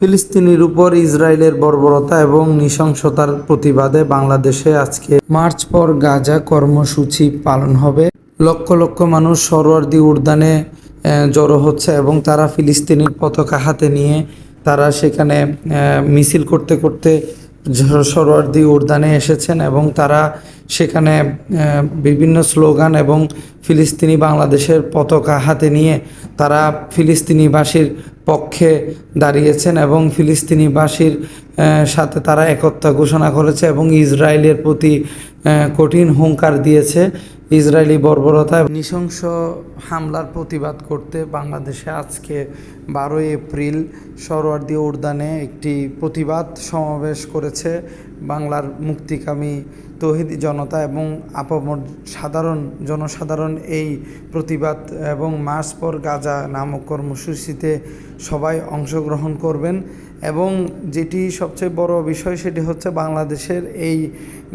ফিলিস্তিনির উপর ইসরায়েলের বর্বরতা এবং নৃশংসতার প্রতিবাদে বাংলাদেশে আজকে মার্চ পর গাজা কর্মসূচি পালন হবে। লক্ষ লক্ষ মানুষ সরোয়ার্দি উদ্যানে জড়ো হচ্ছে এবং তারা ফিলিস্তিনির পতাকা হাতে নিয়ে তারা সেখানে মিছিল করতে করতে সরোয়ার্দি উর্দানে এসেছেন এবং তারা সেখানে বিভিন্ন স্লোগান এবং ফিলিস্তিনি বাংলাদেশের পতাকা হাতে নিয়ে তারা ফিলিস্তিনিবাসীর পক্ষে দাঁড়িয়েছেন এবং ফিলিস্তিনিবাসীর সাথে তারা একতা ঘোষণা করেছে এবং ইসরায়েলের প্রতি কঠিন হুঙ্কার দিয়েছে। ইসরায়েলি বর্বরতা নৃশংস হামলার প্রতিবাদ করতে বাংলাদেশে আজকে বারোই এপ্রিল সরোয়ার্দী উদ্যানে একটি প্রতিবাদ সমাবেশ করেছে বাংলার মুক্তিকামী তহিদি জনতা এবং আপামর সাধারণ জনসাধারণ এই প্রতিবাদ এবং মাস পর গাজা নামক কর্মসূচিতে সবাই অংশগ্রহণ করবেন এবং যেটি সবচেয়ে বড় বিষয় সেটি হচ্ছে বাংলাদেশের এই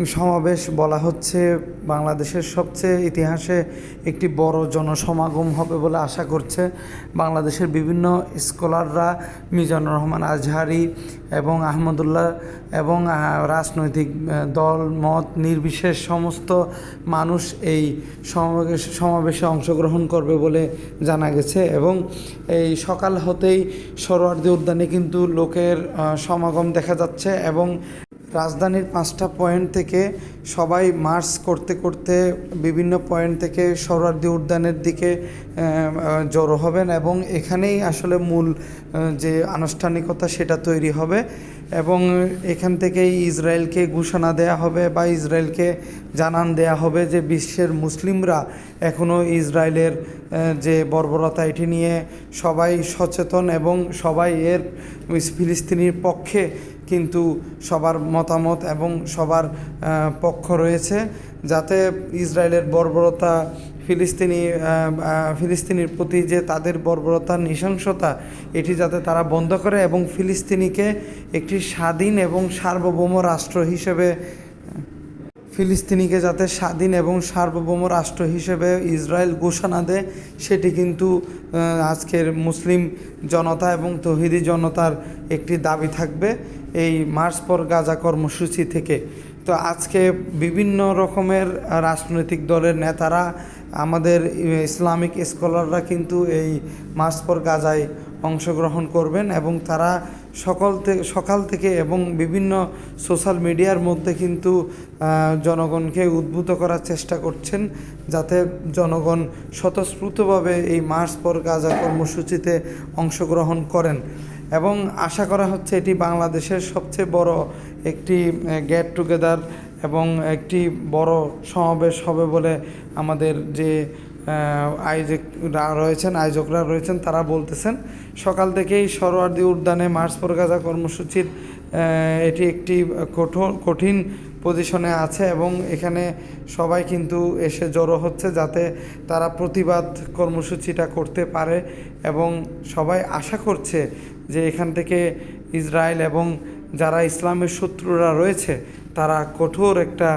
সমাবেশ বলা হচ্ছে বাংলাদেশের সবচেয়ে ইতিহাসে একটি বড় জনসমাগম হবে বলে আশা করছে বাংলাদেশের বিভিন্ন স্কলাররা মিজানুর রহমান আজহারি এবং আহমদুল্লাহ এবং রাজনৈতিক দল, মত নির্বিশেষ সমস্ত মানুষ এই সমাবেশ, সমাবেশে অংশগ্রহণ করবে বলে জানা গেছে এবং এই সকাল হতেই সরোয়ার্দী উদ্যানে কিন্তু লোকের সমাগম দেখা যাচ্ছে এবং রাজধানীর পাঁচটা পয়েন্ট থেকে সবাই মার্চ করতে করতে বিভিন্ন পয়েন্ট থেকে সরোয়ার্দী উদ্যানের দিকে জড়ো হবেন এবং এখানেই আসলে মূল যে আনুষ্ঠানিকতা সেটা তৈরি হবে এবং এখান থেকেই ইসরায়েলকে ঘোষণা দেয়া হবে বা ইসরায়েলকে জানান দেয়া হবে যে বিশ্বের মুসলিমরা এখনও ইসরায়েলের যে বর্বরতা এটি নিয়ে সবাই সচেতন এবং সবাই এর ফিলিস্তিনির পক্ষে কিন্তু সবার মতামত এবং সবার পক্ষ রয়েছে যাতে ইসরায়েলের বর্বরতা, ফিলিস্তিনি ফিলিস্তিনির প্রতি যে তাদের বর্বরতা, নৃশংসতা, এটি যাতে তারা বন্ধ করে এবং ফিলিস্তিনিকে একটি স্বাধীন এবং সার্বভৌম রাষ্ট্র হিসেবে ফিলিস্তিনিকে যাতে স্বাধীন এবং সার্বভৌম রাষ্ট্র হিসেবে ইসরায়েল ঘোষণা দেয় সেটি কিন্তু আজকের মুসলিম জনতা এবং তহিদি জনতার একটি দাবি থাকবে এই মার্চ পর গাজা কর্মসূচি থেকে। তো আজকে বিভিন্ন রকমের রাজনৈতিক দলের নেতারা, আমাদের ইসলামিক স্কলাররা কিন্তু এই মার্চ পর গাজায় অংশগ্রহণ করবেন এবং তারা সকল থেকে সকাল থেকে এবং বিভিন্ন সোশ্যাল মিডিয়ার মধ্যে কিন্তু জনগণকে উদ্বুদ্ধ করার চেষ্টা করছেন যাতে জনগণ স্বতঃস্ফূর্তভাবে এই মার্চ পর গাজা কর্মসূচিতে অংশগ্রহণ করেন। এবং আশা করা হচ্ছে এটি বাংলাদেশের সবচেয়ে বড় একটি গেট টুগেদার এবং একটি বড় সমাবেশ হবে বলে আমাদের যে আয়োজকরা রয়েছেন আয়োজকরা রয়েছেন, তারা বলতেছেন, সকাল থেকেই সরোয়ার্দী উদ্যানে মার্চ পর গাজা কর্মসূচির এটি একটি কঠোর, কঠিন পজিশনে আছে এবং এখানে সবাই কিন্তু এসে জড়ো হচ্ছে যাতে তারা প্রতিবাদ কর্মসূচিটা করতে পারে এবং সবাই আশা করছে যে এখান থেকে ইসরায়েল এবং যারা ইসলামের শত্রুরা রয়েছে, তারা কঠোর একটা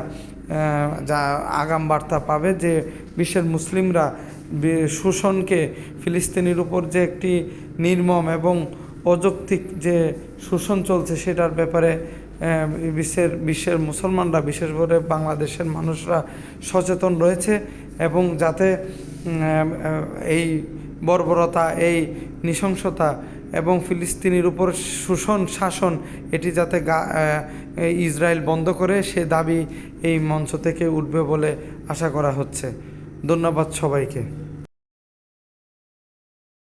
যা আগাম বার্তা পাবে যে বিশ্বের মুসলিমরা শোষণকে ফিলিস্তিনির উপর যে একটি নির্মম এবং অযৌক্তিক যে শোষণ চলছে সেটার ব্যাপারে বিশ্বের বিশ্বের মুসলমানরা, বিশেষ করে বাংলাদেশের মানুষরা সচেতন রয়েছে এবং যাতে এই বর্বরতা, এই নৃশংসতা এবং ফিলিস্তিনির উপর শোষণ, শাসন, এটি যাতে ইসরায়েল বন্ধ করে, সে দাবি এই মঞ্চ থেকে উঠবে বলে আশা করা হচ্ছে। ধন্যবাদ সবাইকে।